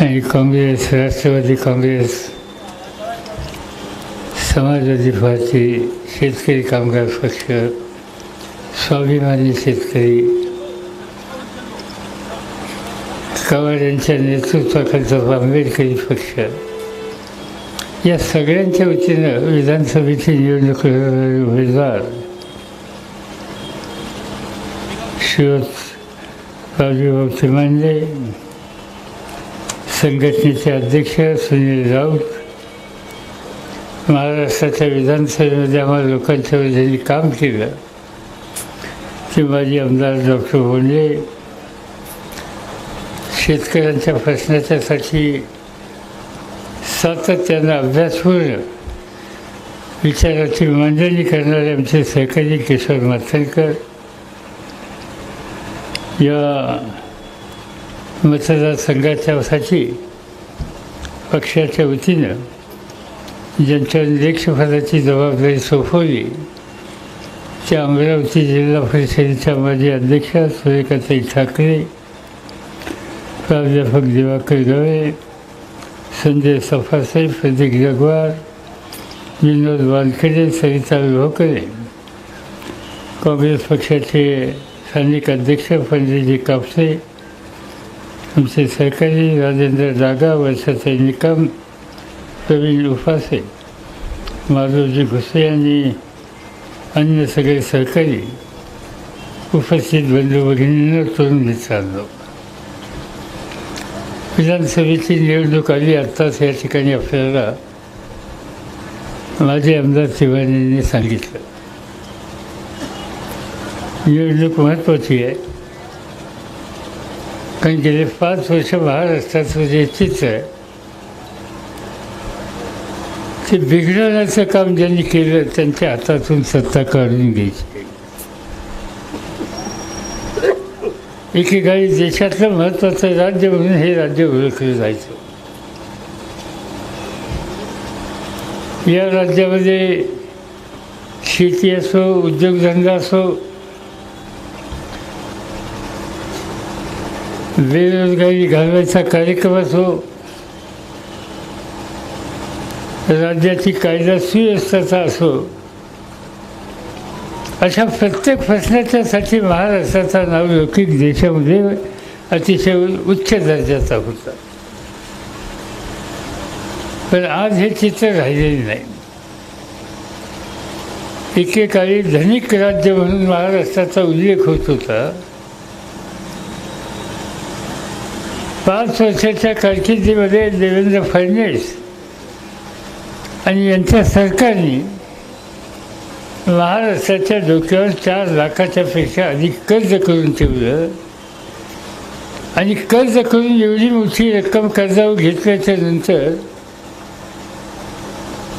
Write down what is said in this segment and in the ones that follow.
आणि काँग्रेस राष्ट्रवादी काँग्रेस समाजवादी पार्टी शेतकरी कामगार पक्ष स्वाभिमानी शेतकरी कवाड यांच्या नेतृत्वाखालचा आंबेडकरी पक्ष. या सगळ्यांच्या वतीनं विधानसभेची निवडणूक लढवणारे उमेदवार शिवत राजूभाऊ चिमांडे संघटनेचे अध्यक्ष सुनील राऊत महाराष्ट्राच्या विधानसभेमध्ये आम्हाला लोकांच्या वतीने काम केलं. ते माजी आमदार डॉक्टर बोंडे शेतकऱ्यांच्या प्रश्नाच्यासाठी सातत्यानं अभ्यासपूर्ण विचाराची मांडणी करणारे आमचे सहकारी किशोर माथेरकर या मतदारसंघाच्यासाठी पक्षाच्या वतीनं ज्यांच्या निरीक्षपदाची जबाबदारी सोपवली त्या अमरावती जिल्हा परिषदेच्या माजी अध्यक्षा सूर्यकाताई ठाकरे प्राध्यापक दिवाकर गवळे संजय सफासाहेब प्रदीप जगवार विनोद वानखेडे सरिता विभोकरे काँग्रेस पक्षाचे स्थानिक अध्यक्ष पंडितजी कापसे आमचे सहकारी राजेंद्र जागा वर्षाचे निकम प्रवीण उपासे माधवजी घुसे आणि अन्य सगळे सहकारी उपस्थित बंधू भगिनींना तरुण मित्रांनो विधानसभेची निवडणूक आली आत्ताच या ठिकाणी आपल्याला माझे आमदार तिवारींनी सांगितलं। निवडणूक महत्त्वाची आहे. कारण गेले पाच वर्ष महाराष्ट्राचं जे चित्र आहे. ते बिघडवण्याचं काम ज्यांनी केलं त्यांच्या हातातून सत्ता काढून घ्यायची. एकेकाळी देशातलं महत्त्वाचं राज्य म्हणून हे राज्य ओळखलं जायचं. या राज्यामध्ये शेती असो उद्योगधंदा असो बेरोजगारी घालवायचा कार्यक्रम असो राज्याची कायदा सुव्यवस्थेचा असो अशा प्रत्येक प्रश्नाच्यासाठी महाराष्ट्राचा नावलौकिक देशामध्ये अतिशय उच्च दर्जाचा होता. पण आज हे चित्र राहिलेले नाही. एकेकाळी धनिक राज्य म्हणून महाराष्ट्राचा उल्लेख होत होता. पाच वर्षाच्या कारकिर्दीमध्ये देवेंद्र फडणवीस आणि यांच्या सरकारने महाराष्ट्राच्या डोक्यावर चार लाखाच्यापेक्षा अधिक कर्ज करून ठेवलं. आणि कर्ज करून एवढी मोठी रक्कम कर्जावर घेतल्याच्या नंतर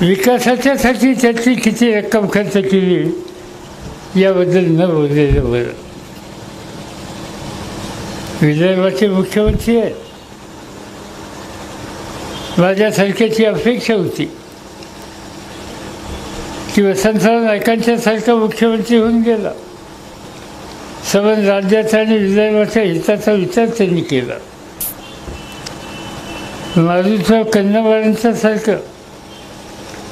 विकासाच्यासाठी त्याची किती रक्कम खर्च केली याबद्दल न बोललेलं बरं. विदर्भाचे मुख्यमंत्री आहेत. माझ्यासारख्याची अपेक्षा होती. की वसंतराव नायकांच्यासारखा मुख्यमंत्री होऊन गेला. सबंध राज्याचा आणि विदर्भाच्या हिताचा विचार त्यांनी केला. मारुतराव कन्नवारांच्या सारखं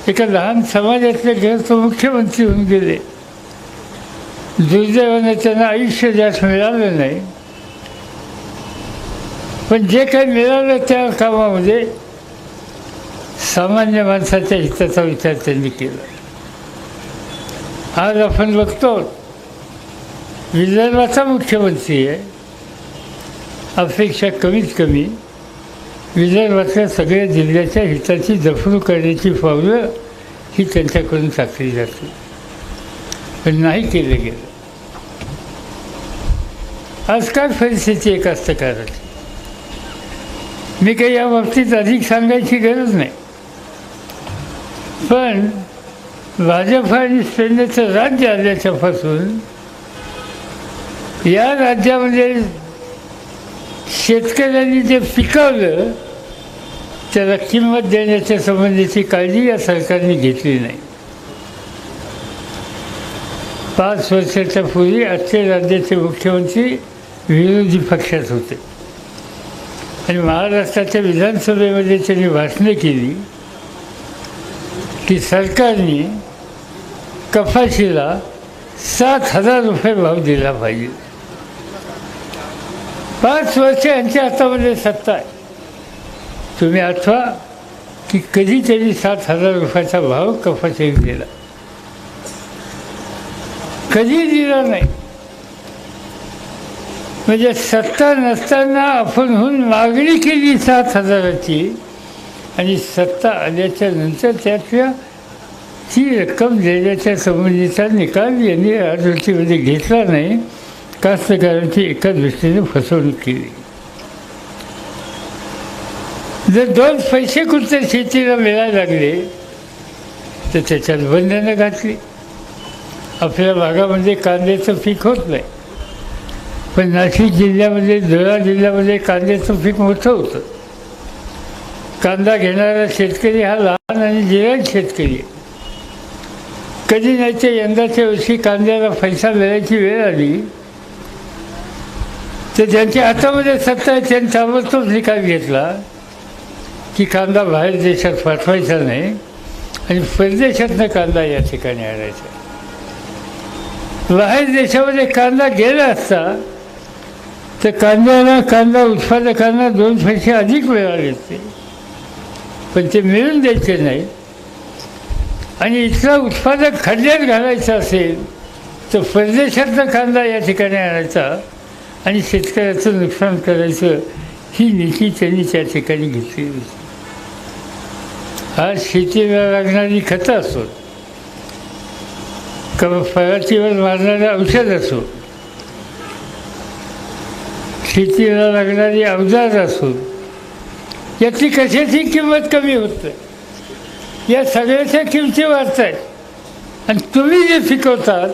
एका लहान समाजातले घर तो मुख्यमंत्री होऊन गेले. दुर्दैवाने त्यांना आयुष्य जास्त मिळालं नाही. पण जे काही मिळालं त्या कामामध्ये सामान्य माणसाच्या हिताचा विचार त्यांनी केला. आज आपण बघतो विदर्भाचा मुख्यमंत्री आहे. अपेक्षा कमीत कमी विदर्भातल्या सगळ्या जिल्ह्याच्या हिताची जपणूक करण्याची पावलं ही त्यांच्याकडून टाकली जाते. पण नाही केलं गेलं. आज काय परिस्थिती आहे कास्तकाराची? मी काही या बाबतीत अधिक सांगायची गरज नाही. पण भाजप आणि सैन्याचं राज्य आल्याच्यापासून या राज्यामध्ये शेतकऱ्यांनी जे पिकवलं त्याला किंमत देण्याच्या संबंधीची काळजी या सरकारने घेतली नाही. पाच वर्षाच्या पूर्वी आजचे राज्याचे मुख्यमंत्री विरोधी पक्षात होते. आणि महाराष्ट्राच्या विधानसभेमध्ये त्यांनी भाषणं केली की सरकारने कपाशीला सात हजार रुपये भाव दिला पाहिजे. पाच वर्ष यांच्या हातामध्ये म्हणजे सत्ता आहे. तुम्ही आठवा की कधी त्यांनी सात हजार रुपयाचा भाव कपाशीला दिला. कधी दिला नाही? म्हणजे सत्ता नसताना आपणहून मागणी केली सात हजाराची. आणि सत्ता आल्याच्यानंतर त्यातल्या ती रक्कम देण्याच्या संबंधीचा निकाल यांनी आजवरतीमध्ये घेतला नाही. कास्तकारांची एका दृष्टीने फसवणूक केली. जर दोन पैसे कुठे शेतीला मिळायला लागले तर त्याच्यात बंधनं घातली. आपल्या भागामध्ये कांद्याचं पीक होत नाही. पण नाशिक जिल्ह्यामध्ये धुळा जिल्ह्यामध्ये कांद्याचं पीक मोठं होतं. कांदा घेणारा शेतकरी हा लहान आणि जिरायत शेतकरी कधी नाही ते यंदाच्या वर्षी कांद्याला पैसा मिळायची वेळ आली तर ज्यांच्या हातामध्ये सत्ता आहे त्यांनी ताबडतोब निकाल घेतला की कांदा बाहेर देशात पाठवायचा नाही आणि परदेशातनं कांदा या ठिकाणी आणायचा. बाहेर देशामध्ये कांदा गेला असता तर कांद्याला कांदा उत्पादकांना दोन पैसे अधिक वेळा असते पण ते मिळून द्यायचे नाही. आणि इथला उत्पादक खड्ड्यात घालायचा असेल तर परदेशातला कांदा या ठिकाणी आणायचा आणि शेतकऱ्याचं नुकसान करायचं ही नीती त्यांनी त्या ठिकाणी घेतली होती. आज शेतीला लागणारी खतं असोत किंवा फळाचीवर मारणारं औषध असो शेतीला लागणारी अवजार असून याची कशाची किंमत कमी होत? नाही या सगळ्याच्या किमती वाढत आहेत आणि तुम्ही जे पिकवतात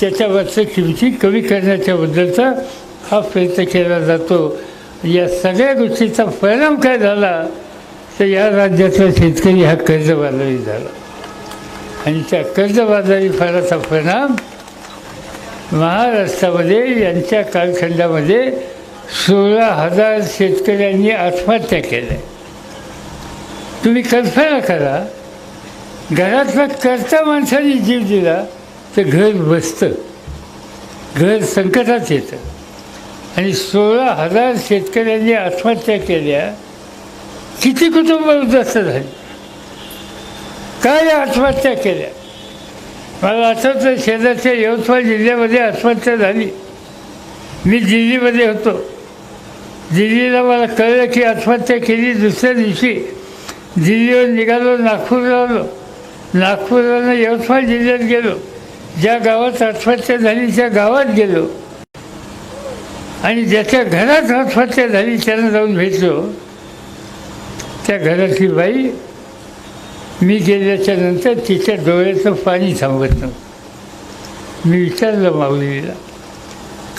त्याच्यावरच्या किमती कमी करण्याच्याबद्दलचा हा प्रयत्न केला जातो. या सगळ्या गोष्टीचा परिणाम काय झाला तर या राज्यातला शेतकरी हा कर्जबाजारी झाला. आणि त्या कर्जबाजारी फाराचा परिणाम महाराष्ट्रामध्ये यांच्या कालखंडामध्ये सोळा हजार शेतकऱ्यांनी आत्महत्या केल्या तुम्ही कल्पना करा घरातला करता माणसाने जीव दिला तर घर बसतं. घर संकटात येतं. आणि सोळा हजार शेतकऱ्यांनी आत्महत्या केल्या किती कुटुंब उद्ध्वस्त झाली? काय आत्महत्या केल्या? मला आठवतं शेजारच्या यवतमाळ जिल्ह्यामध्ये आत्महत्या झाली. मी दिल्लीमध्ये होतो. दिल्लीला मला कळलं की आत्महत्या केली दुसऱ्या दिवशी. दिल्लीवर निघालो नागपूरला आलो. नागपूरला यवतमाळ जिल्ह्यात गेलो. ज्या गावात आत्महत्या झाली त्या गावात गेलो. आणि ज्याच्या घरात आत्महत्या झाली त्यांना जाऊन भेटलो. त्या घरातली बाई मी गेल्याच्यानंतर तिच्या डोळ्याचं पाणी थांबत नव्हतं. मी विचारलं माऊलीला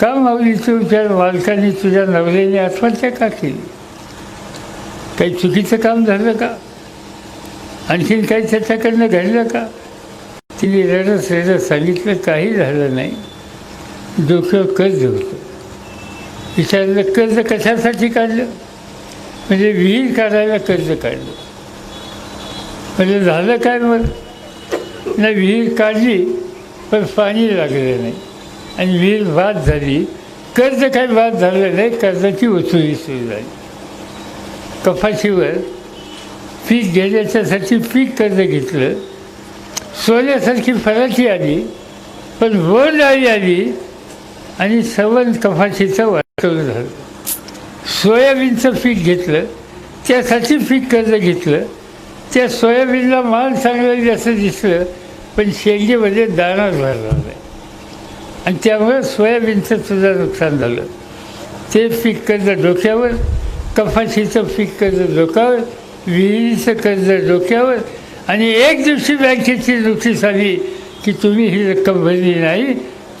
का माऊली विचार मालकाने तुझ्या नवऱ्याने आत्महत्या का केली? काही चुकीचं काम झालं का? आणखीन काही त्याच्याकडनं घडलं का? तिने रडस रडत सांगितलं काही झालं नाही. डोक्यावर कर्ज होतं. विचारलं कर्ज कशासाठी काढलं? म्हणजे विहीर काढायला कर्ज काढलं. म्हणजे झालं काय मग नाही विहीर काढली पण पाणी लागलं नाही. आणि वीज बाद झाली. कर्ज काही बाद झालं नाही कर्जाची वसुली सुरू झाली. कपाशीवर पीक घेण्याच्यासाठी पीक कर्ज घेतलं. सोन्यासारखी फराची आली पण बोंड आली आली आणि सवन कपाशीचं वाटवलं झालं. सोयाबीनचं पीक घेतलं त्यासाठी पीक कर्ज घेतलं. त्या सोयाबीनला माल चांगलं असं दिसलं पण शेंगेमध्ये दाणा भरला नाही. आणि त्यामुळे सोयाबीनचं सुद्धा नुकसान झालं. ते पीक कर्ज डोक्यावर कपाशीचं पीक कर्ज डोक्यावर विहिरीचं कर्ज डोक्यावर आणि एक दिवशी बँकेची नोटीस आली की तुम्ही ही रक्कम भरली नाही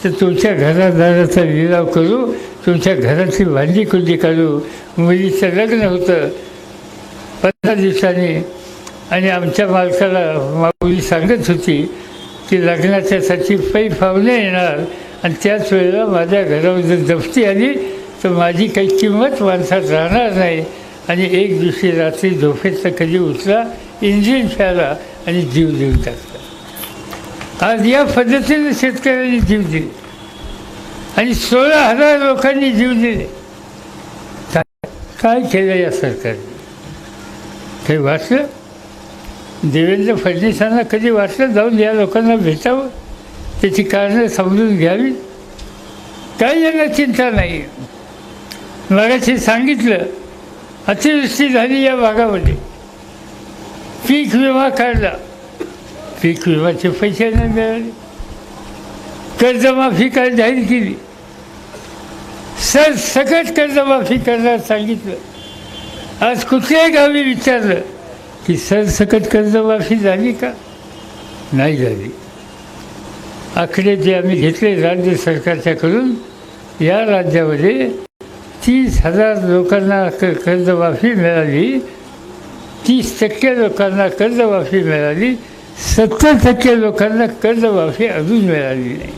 तर तुमच्या घरादाराचा लिलाव करू तुमच्या घराची भांडी कुंडी काढू. मुलीचं लग्न होतं. पंधरा दिवसांनी आणि आमच्या मालकाला माऊली सांगत होती की लग्नाच्यासाठी पै पाहुणे येणार आणि त्याच वेळेला माझ्या घरावर जर दफ्ती आली तर माझी काही किंमत माणसात राहणार नाही. आणि एक दिवशी रात्री झोपेतनं कधी उठला इंजिन प्याला आणि जीव देऊन टाकला. आज या पद्धतीने शेतकऱ्यांनी जीव दिले. आणि सोळा हजार लोकांनी जीव दिले. काय- काय केलं या सरकारने? काही वाटलं देवेंद्र फडणवीसांना कधी वाटलं जाऊन या लोकांना भेटावं? त्याची कारणं समजून घ्यावी. काही यांना चिंता नाही. मगाशी सांगितलं अतिवृष्टी झाली या भागामध्ये. पीक विमा काढला. पीक विम्याचे पैसे नाही मिळाले. कर्जमाफी काय जाहीर केली. सर सकट कर्जमाफी करण्यास सांगितलं. आज कुठल्याही गावी विचारलं की सरसकट कर्जमाफी झाली का? नाही झाली. आकडे जे आम्ही घेतले राज्य सरकारच्याकडून या राज्यामध्ये तीस हजार लोकांना क कर्जमाफी मिळाली. तीस टक्के लोकांना कर्जमाफी मिळाली. सत्तर टक्के लोकांना कर्जमाफी अजून मिळाली नाही.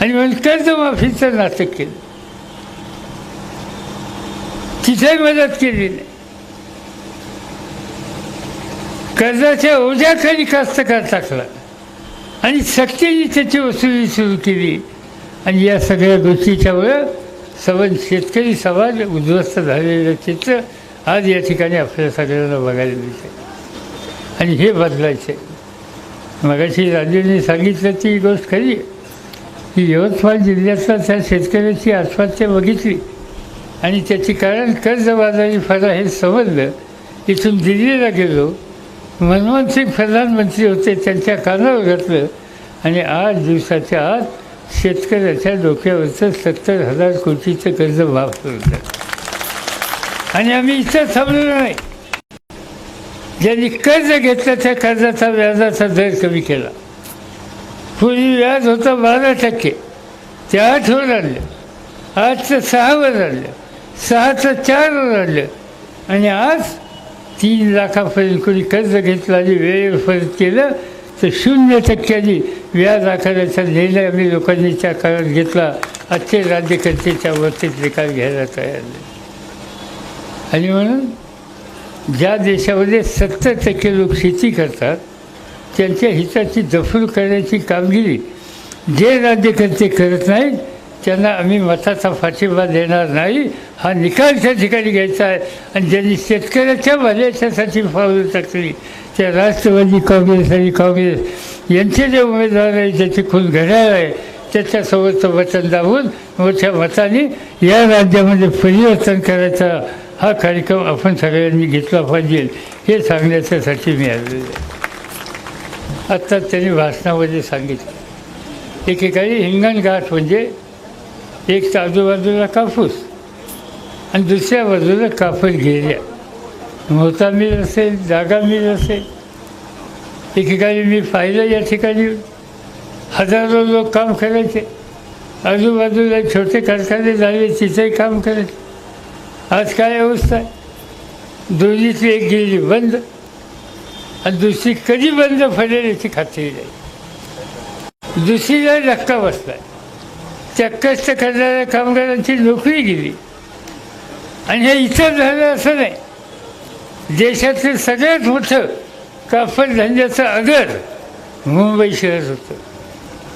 आणि म्हणून कर्जमाफीचं नाटक केलं. तिथे मदत केली नाही. कर्जाच्या ओझ्याखाली कास्तकार टाकला. आणि सक्तीने त्याची वसुली सुरू केली. आणि या सगळ्या गोष्टीच्यामुळं सवन शेतकरी समाज उद्ध्वस्त झालेलं चित्र आज या ठिकाणी आपल्या सगळ्यांना बघायला मिळते आणि हे बदलायचं आहे मगाशी राजेंनी सांगितलं ती गोष्ट खरी. की यवतमाळ जिल्ह्यातल्या त्या शेतकऱ्याची आत्महत्या बघितली. आणि त्याची कारण कर्जबाजारी फरा हे समजलं. इथून दिल्लीला गेलो. मनमोहन सिंग प्रधानमंत्री होते त्यांच्या कानावर घातलं. आणि आठ दिवसाच्या आत शेतकऱ्याच्या डोक्यावरचं सत्तर हजार कोटीचं कर्ज माफ होतं आणि आम्ही इथं थांबलेलो नाही. ज्यांनी कर्ज घेतलं त्या कर्जाचा व्याजाचा दर कमी केला. पूर्वी व्याज होतं बारा टक्के. ते आठवर आणलं. आजचं सहावर आणलं. सहाचं चारवर आणलं. आणि आज तीन लाखापर्यंत कोणी कर्ज घेतलं आणि वेळेवर परत केलं तर शून्य टक्क्यांनी व्याज आकाराचा निर्णय आम्ही लोकांनी त्या काळात घेतला. आजचे राज्यकर्तेच्या वरतीत निकाल घ्यायला तयार नाही. आणि म्हणून ज्या देशामध्ये सत्तर टक्के लोक शेती करतात त्यांच्या हिताची दफूल करण्याची कामगिरी जे राज्यकर्ते करत नाहीत त्यांना आम्ही मताचा पाठिंबा देणार नाही. हा निकाल त्या ठिकाणी घ्यायचा आहे. आणि ज्यांनी शेतकऱ्याच्या भल्याच्यासाठी पावलं टाकली त्या राष्ट्रवादी काँग्रेस आणि काँग्रेस यांचे जे उमेदवार आहे ज्याची खून घड्याळ आहे त्याच्यासोबतचं वचन दाबून मोठ्या मताने या राज्यामध्ये परिवर्तन करायचा हा कार्यक्रम आपण सगळ्यांनी घेतला पाहिजे हे सांगण्याच्यासाठी मी आलेलो आहे. आत्ता त्यांनी भाषणामध्ये सांगितलं. एकेकाळी हिंगणघाट म्हणजे एक तर आजूबाजूला कापूस आणि दुसऱ्या बाजूला कापड गेल्या. मोता मिल असेल जागा मिल असेल. ठिकाणी मी पाहिलं या ठिकाणी. हजारो लोक काम करायचे. आजूबाजूला छोटे कारखाने झाले तिथेही काम करायचे. आज काय अवस्था आहे? दोन्हीची एक गेली बंद आणि दुसरी कधी बंद पडेल याची खात्री नाही. दुसरीला धक्का बसला. त्या कष्ट करणाऱ्या कामगारांची नोकरी गेली. आणि हे इतर झालं असं नाही. देशातलं सगळ्यात मोठं कापड धंद्याचं अगर मुंबई शहर होतं.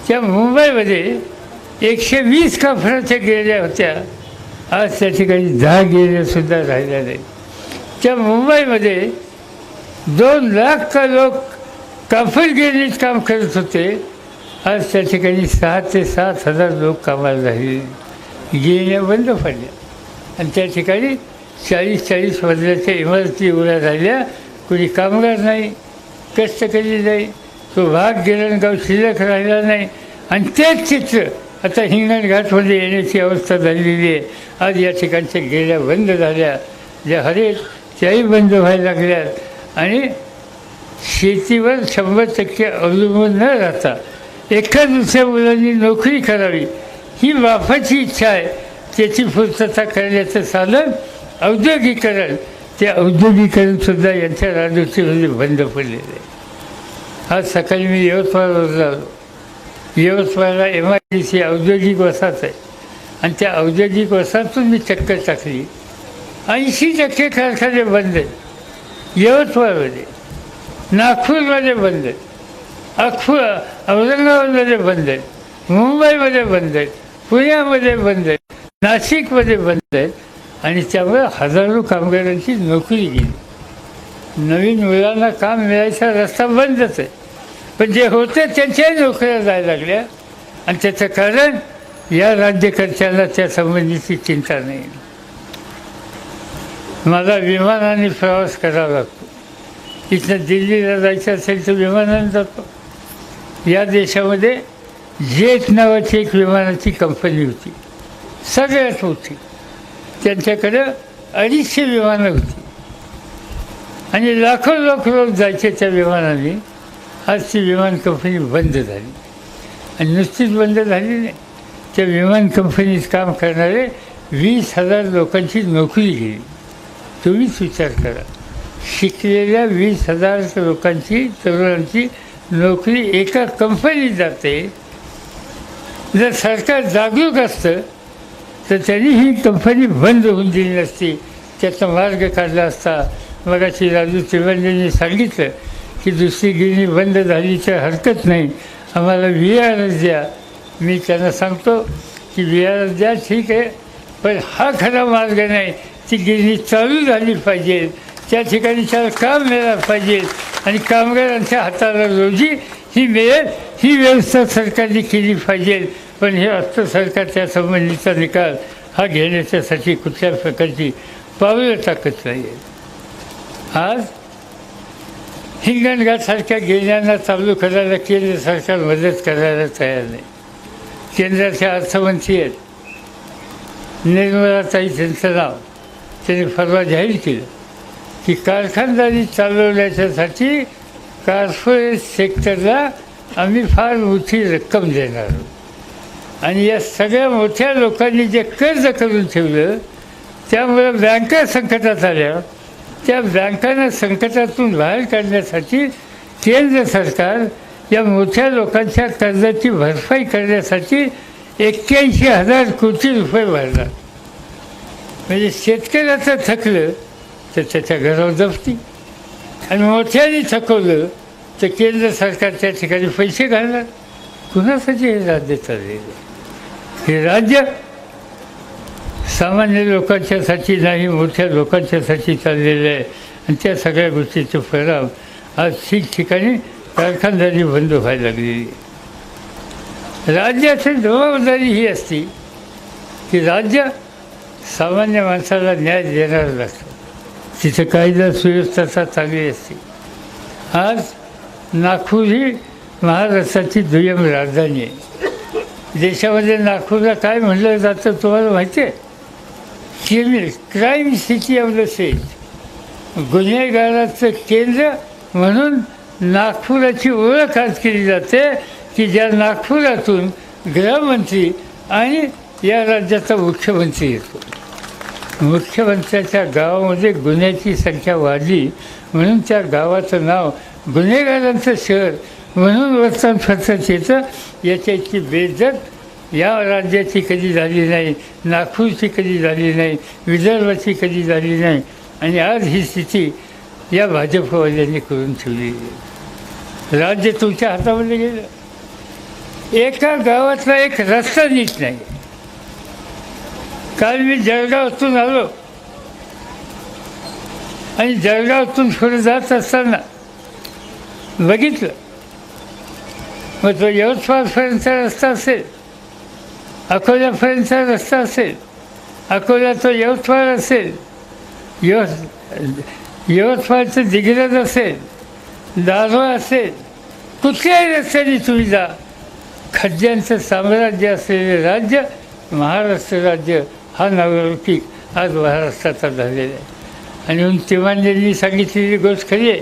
त्या मुंबईमध्ये एकशे वीस कापडाच्या गेल्या होत्या. आज त्या ठिकाणी दहा गेल्यासुद्धा राहिल्या नाही. त्या मुंबईमध्ये दोन लाख का लोक कापड गिरणीत काम करत होते. आज त्या ठिकाणी सहा ते सात हजार लोक कामाला झाले गिरण्या बंद पडल्या आणि त्या ठिकाणी चाळीस चाळीस मजल्याच्या इमारती उभ्या राहिल्या. कोणी कामगार नाही कष्टकरी नाही तो भाग गिरणगाव शिल्लक राहिला नाही. आणि तेच चित्र आता हिंगणघाटमध्ये येण्याची अवस्था झालेली आहे. आज या ठिकाणच्या गेल्या बंद झाल्या. ज्या हरेक त्याही बंद व्हायला लागल्यात आणि शेतीवर शंभर टक्के अवलंबून न राहता एका दुसऱ्या मुलांनी नोकरी करावी ही बापाची इच्छा आहे. त्याची पूर्तता करण्याचं साधन औद्योगिकरण. ते औद्योगिकरणसुद्धा यांच्या राजवटीमध्ये बंद पडलेलं आहे. आज सकाळी मी यवतमाळवर आलो. यवतमाळला एम आय डी सी औद्योगिक वसाहत आहे. आणि त्या औद्योगिक वसाहतून मी चक्कर टाकली. ऐंशी टक्के कारखाने बंद आहेत. यवतमाळमध्ये नागपूरमध्ये बंद आहेत. अख्खं औरंगाबादमध्ये बंद आहेत मुंबईमध्ये बंद आहेत पुण्यामध्ये बंद आहेत नाशिकमध्ये बंद आहेत. आणि त्यामुळे हजारो कामगारांची नोकरी गेली. नवीन मुलांना काम मिळायचा रस्ता बंदच आहे. पण जे होते त्यांच्याही नोकऱ्या जायला लागल्या. आणि त्याचं कारण या राज्यकर्त्यांना त्या संबंधीची चिंता नाही. मला विमानाने प्रवास करावा लागतो. इथनं दिल्लीला जायचं असेल तर विमानाने जातो. या देशामध्ये जेट नावाची एक विमानाची कंपनी होती. सगळ्यात होती त्यांच्याकडं अडीचशे विमानं होती. आणि लाखो लाख लोक जायचे त्या विमानाने. आज ती विमान कंपनी बंद झाली. आणि नुसतीच बंद झाली नाही. त्या विमान कंपनीत काम करणारे वीस हजार लोकांची नोकरी गेली. तुम्हीच विचार करा. शिकलेल्या वीस हजार लोकांची तरुणांची नोकरी एका कंपनीत जाते. जर सरकार जागरूक असतं तर त्यांनी ही कंपनी बंद होऊन दिली नसती त्याचा मार्ग काढला असता. मगाशी राजू त्रिवेंद्रनी सांगितलं की दुसरी गिरणी बंद झाली तर हरकत नाही. आम्हाला व्ही आर द्या. मी त्यांना सांगतो की व्ही आर द्या ठीक आहे. पण हा खरा मार्ग नाही. ती गिरणी चालू झाली पाहिजे. त्या ठिकाणी त्याला काम मिळायला पाहिजे आणि कामगारांच्या हाताला रोजी ही मिळेल ही व्यवस्था सरकारने केली पाहिजे. पण हे असतं सरकार त्या संबंधीचा निकाल हा घेण्याच्यासाठी कुठल्या प्रकारची पावलं टाकत नाही आज हिंगणघाटसारख्या गिरण्यांना चालू करायला केंद्र सरकार मदत करायला तयार नाही. केंद्राच्या अर्थमंत्री आहेत. निर्मलाताई त्यांचं नाव त्यांनी परवा जाहीर केलं. की कारखानदारी चालवण्याच्यासाठी कॉर्पोरेट सेक्टरला आम्ही फार मोठी रक्कम देणार आहोत. आणि या सगळ्या मोठ्या लोकांनी जे कर्ज करून ठेवलं त्यामुळं बँका संकटात आल्या. त्या बँकांना संकटातून बाहेर काढण्यासाठी केंद्र सरकार या मोठ्या लोकांच्या कर्जाची भरपाई करण्यासाठी एक्क्याऐंशी हजार कोटी रुपये भरणार. म्हणजे शेतकऱ्याचं थकलं तर त्याच्या घरावर जपती. आणि मोठ्याने थकवलं तर केंद्र सरकार त्या ठिकाणी पैसे घालणार. कुणासाठी हे राज्य चाललेलं हे राज्य सामान्य लोकांच्यासाठी नाही मोठ्या लोकांच्यासाठी चाललेलं आहे. आणि त्या सगळ्या गोष्टीचे परिणाम आज ठिकठिकाणी कारखानदारी बंद व्हायला लागलेली राज्याची जबाबदारी ही असती की राज्य सामान्य माणसाला न्याय देणारं लागतं तिथं कायदा सुव्यवस्था चांगली असते. आज नागपूर ही महाराष्ट्राची दुय्यम राजधानी आहे. देशामध्ये नागपूरला काय म्हणलं जातं तुम्हाला माहिती आहे? Criminal crime city of the state गुन्हेगाराचं केंद्र म्हणून नागपुराची ओळख आज केली जाते की ज्या नागपुरातून गृहमंत्री आणि या राज्याचा मुख्यमंत्री येतो. मुख्यमंत्र्याच्या गावामध्ये गुन्ह्याची संख्या वाढली म्हणून त्या गावाचं नाव गुन्हेगारांचं शहर म्हणून वर्तमानपत्रात येतं. याच्या इतकी या राज्याची कधी झाली नाही नागपूरची कधी झाली नाही विदर्भाची कधी झाली नाही आणि आज ही स्थिती या भाजपवाल्यांनी करून ठेवली. आहे. राज्य तुमच्या हातामध्ये गेलं. एका गावातला एक रस्ता नीट नाही. काल मी जळगावातून आलो. आणि जळगावातून पुढे जात असताना बघितलं. मग तो यवतमाळपर्यंतचा रस्ता असेल अकोल्यापर्यंतचा रस्ता असेल अकोला तो यवतमाळ असेल यवत यवतमाळचं दिग्रज असेल दारोळ असेल कुठल्याही रस्त्याने तुम्ही जा. खड्ड्यांचं साम्राज्य असलेले राज्य महाराष्ट्र राज्य हा नवलौकिक आज महाराष्ट्राचा झालेला आहे. आणि म्हणून सांगितलेली गोष्ट खरी आहे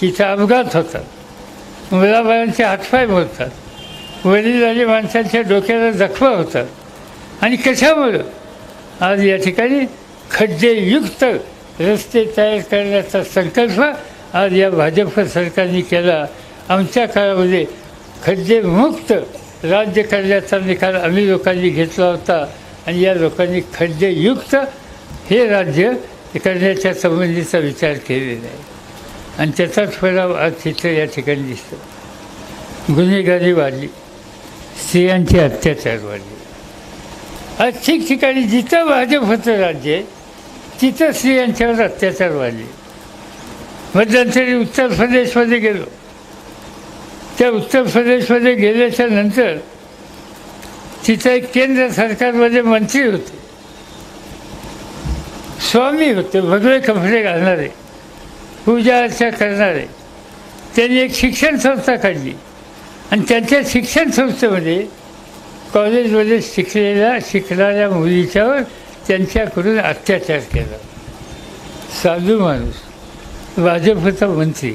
तिथं अपघात होतात मुलाबाळांचे हातपाय मोडतात. वडील आणि माणसांच्या डोक्याला जखमा होतात. आणि कशामुळं? आज या ठिकाणी खड्डेयुक्त रस्ते तयार करण्याचा संकल्प आज या भाजप सरकारने केला. आमच्या काळामध्ये खड्डेमुक्त राज्य करण्याचा निकाल आम्ही लोकांनी घेतला होता. आणि या लोकांनी खड्डेयुक्त हे राज्य करण्याच्या संबंधीचा विचार केलेला आहे. आणि त्याचाच फळाव आज चित्र या ठिकाणी दिसतो. गुन्हेगारी वाढली. स्त्रियांचे अत्याचार वाढले. आज ठिकठिकाणी जिथं भाजप होतं राज्य आहे तिथं स्त्रियांच्यावर अत्याचार वाढले. मध्यंतरी उत्तर प्रदेशमध्ये गेलो. त्या उत्तर प्रदेशमध्ये गेल्याच्यानंतर तिथं एक केंद्र सरकारमध्ये मंत्री होते. स्वामी होते भगवे कपडे घालणारे पूजा अर्चा करणारे. त्यांनी एक शिक्षण संस्था काढली. आणि त्यांच्या शिक्षण संस्थेमध्ये कॉलेजमध्ये शिकलेल्या शिकणाऱ्या मुलीच्यावर त्यांच्याकडून अत्याचार केला. साधू माणूस भाजपचा मंत्री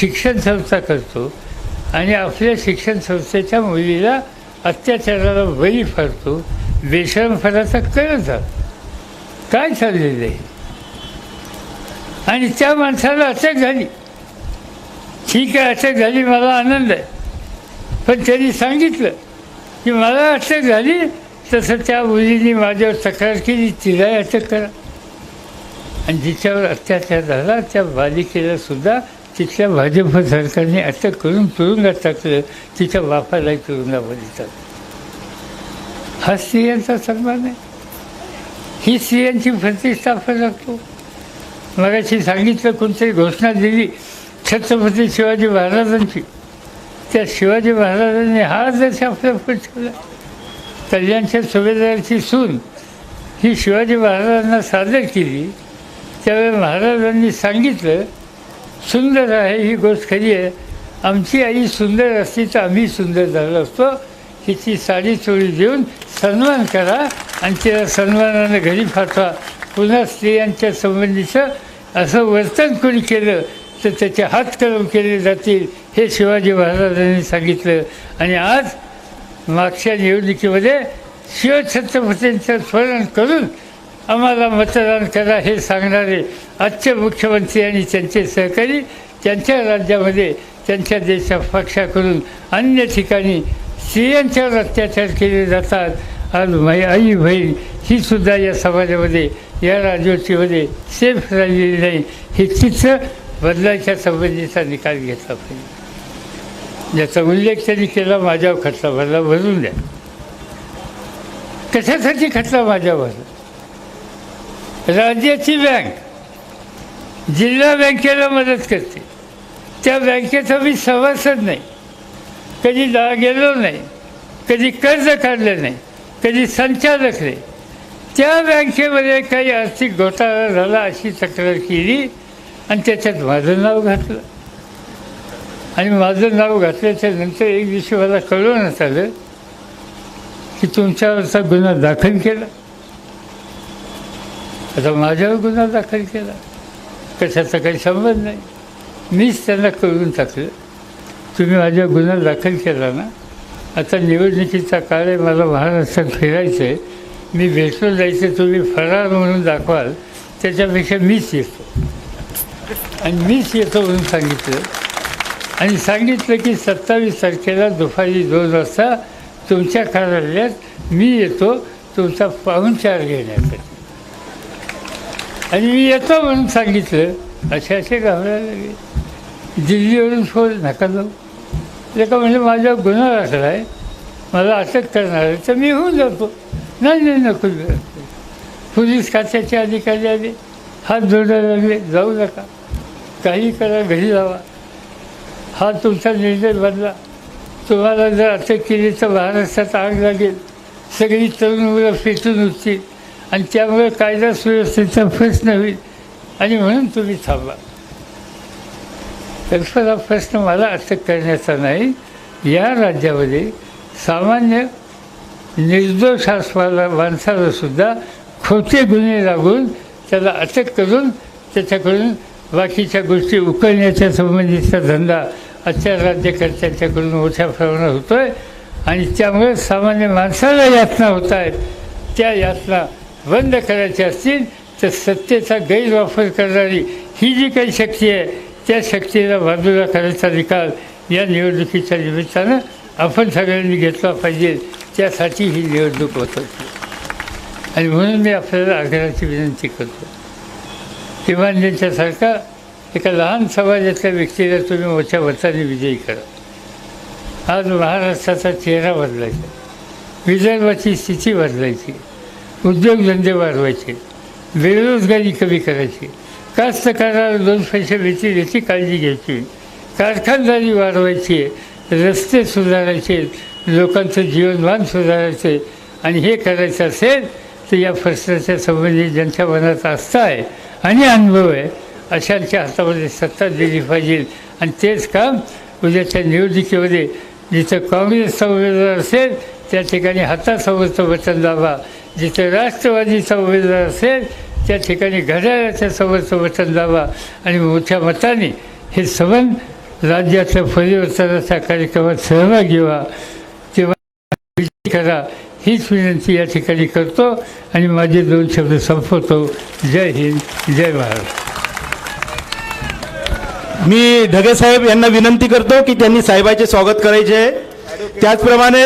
शिक्षण संस्था करतो आणि आपल्या शिक्षण संस्थेच्या मुलीला अत्याचाराला बळी फाडतो बेशरमपणाचा कळत काय चाललेलं आहे? आणि त्या माणसाला अटक झाली. ठीक आहे अटक झाली मला आनंद आहे. पण त्यांनी सांगितलं की मला अटक झाली तसं त्या मुलीने माझ्यावर तक्रार केली तिलाही अटक करा. आणि जिच्यावर अत्याचार झाला त्या बालिकेला सुद्धा तिथल्या भाजप सरकारने अटक करून तुरुंगात टाकलं. तिच्या बापालाही तुरुंगामध्ये टाकलं हा स्त्रियांचा सन्मान आहे. ही स्त्रियांची प्रतिष्ठा लागतो मगाशी सांगितलं कोणतरी घोषणा दिली छत्रपती शिवाजी महाराजांची. त्या शिवाजी महाराजांनी हा आदर्श आपल्या पुढे ठेवला. कल्याणच्या सुभेदाराची सून ही शिवाजी महाराजांना सादर केली. त्यावेळी महाराजांनी सांगितलं सुंदर आहे ही गोष्ट खरी आहे. आमची आई सुंदर असती तर आम्ही सुंदर झालो असतो. हिची साडी चोळी देऊन सन्मान करा आणि तिला सन्मानानं घरी पाठवा. पुन्हा स्त्रियांच्या संबंधीचं असं वर्तन कोणी केलं तर त्याचे हात कलम केले जातील हे शिवाजी महाराजांनी सांगितलं. आणि आज मागच्या निवडणुकीमध्ये शिवछत्रपतींचं स्मरण करून आम्हाला मतदान करा हे सांगणारे आजचे मुख्यमंत्री आणि त्यांचे सहकारी त्यांच्या राज्यामध्ये त्यांच्या देशा पक्षाकडून अन्य ठिकाणी स्त्रियांच्यावर अत्याचार केले जातात. आज मै आई बहीण ही सुद्धा या समाजामध्ये या राजवटीमध्ये सेफ राहिलेली नाही. हे चित्र बदलायच्या संबंधीचा निकाल घेतला पाहिजे. ज्याचा उल्लेख त्यांनी केला माझ्यावर खटला भरला भरून द्या. कशासाठी खटला माझ्यावर? राज्याची बँक. जिल्हा बँकेला मदत करते. त्या बँकेत मी सभासद नाही. कधी दा गेलो नाही. कधी कर्ज काढलं नाही. कधी संचालक नाही. त्या बँकेमध्ये काही आर्थिक घोटाळा झाला अशी तक्रार केली आणि त्याच्यात माझं नाव घातलं. आणि माझं नाव घातल्याच्या नंतर एक दिवशी मला कळवण्यात आलं की तुमच्यावरचा गुन्हा दाखल केला. आता माझ्यावर गुन्हा दाखल केला. कशाचा काही संबंध नाही. मीच त्यांना कळून टाकलं. तुम्ही माझ्या गुन्हा दाखल केला ना आता निवडणुकीचा काळ आहे मला महाराष्ट्रात फिरायचं आहे. मी भेटलो जायचं तुम्ही फरार म्हणून दाखवाल त्याच्यापेक्षा मीच येतो. आणि मीच येतो म्हणून सांगितलं. आणि सांगितलं की सत्तावीस तारखेला दुपारी दोन वाजता तुमच्या कार्यालयात मी येतो तुमचा पाहुणचार घेण्यासाठी. आणि मी येतो म्हणून सांगितलं असे असे घाबरायला लागले दिल्लीवरून फोन नका जाऊ एका म्हणजे माझा गुन्हा दाखला आहे मला अटक करणार आहे तर मी होऊन जातो नाही नाही नको पोलीस खात्याचे अधिकारी आले हात जोडायला लागले जाऊ नका काही करा घरी जावा हा तुमचा निर्णय बदला तुम्हाला जर अटक केली तर महाराष्ट्रात आग लागेल सगळी तरुण मुलं पेटून उठतील आणि त्यामुळे कायदा सुव्यवस्थेचा प्रश्न होईल. आणि म्हणून तुम्ही थांबा. तर प्रश्न मला अटक करण्याचा नाही. या राज्यामध्ये सामान्य निर्दोष असणाऱ्या माणसाला सुद्धा खोटे गुन्हे लागून त्याला अटक करून त्याच्याकडून बाकीच्या गोष्टी उकळण्याच्या संबंधीचा धंदा आजच्या राज्यकर्त्यांच्याकडून मोठ्या प्रमाणात होतो आहे आणि त्यामुळे सामान्य माणसाला यातना होत आहेत त्या यातना बंद करायचे असतील तर सत्तेचा गैरवापर करणारी ही जी काही शक्ती आहे त्या शक्तीला बाजूला करायचा निकाल या निवडणुकीच्या निमित्तानं आपण सगळ्यांनी घेतला पाहिजे. त्यासाठी ही निवडणूक होत. होती आणि म्हणून मी आपल्याला आग्रहाची विनंती करतो. किमान यांच्यासारखा एका लहान समाजातल्या व्यक्तीला तुम्ही मोठ्या मताने विजयी करा. आज महाराष्ट्राचा चेहरा बदलायचा. विदर्भाची स्थिती बदलायची. उद्योगधंदे वाढवायचे बेरोजगारी कमी करायची कास्तकाराला दोन पैसे मिळतील याची काळजी घ्यायची कारखानदारी वाढवायची रस्ते सुधारायचे लोकांचं जीवनमान सुधारायचे आणि हे करायचं असेल तर या प्रश्नाच्या संबंधी ज्यांच्या मनात आस्था आहे आणि अनुभव आहे अशांच्या हातामध्ये सत्ता दिली पाहिजे. आणि तेच काम उद्याच्या निवडणुकीमध्ये जिथं काँग्रेसचा उमेदवार असेल त्या ठिकाणी हातासमोरचं बटन दाबा जिथे राष्ट्रवादीचा उमेदवार असेल त्या ठिकाणी घड्याळाच्या समोरचं बटन दाबा आणि मोठ्या मताने हे संबंध राज्यातल्या परिवर्तनाच्या कार्यक्रमात सहभागी व्हा तेव्हा विजय करा. हीच विनंती या ठिकाणी करतो आणि माझे दोन शब्द संपवतो. जय हिंद जय महाराज मी ढगे साहेब यांना विनंती करतो की त्यांनी साहेबाचे स्वागत करायचे. आहे त्याचप्रमाणे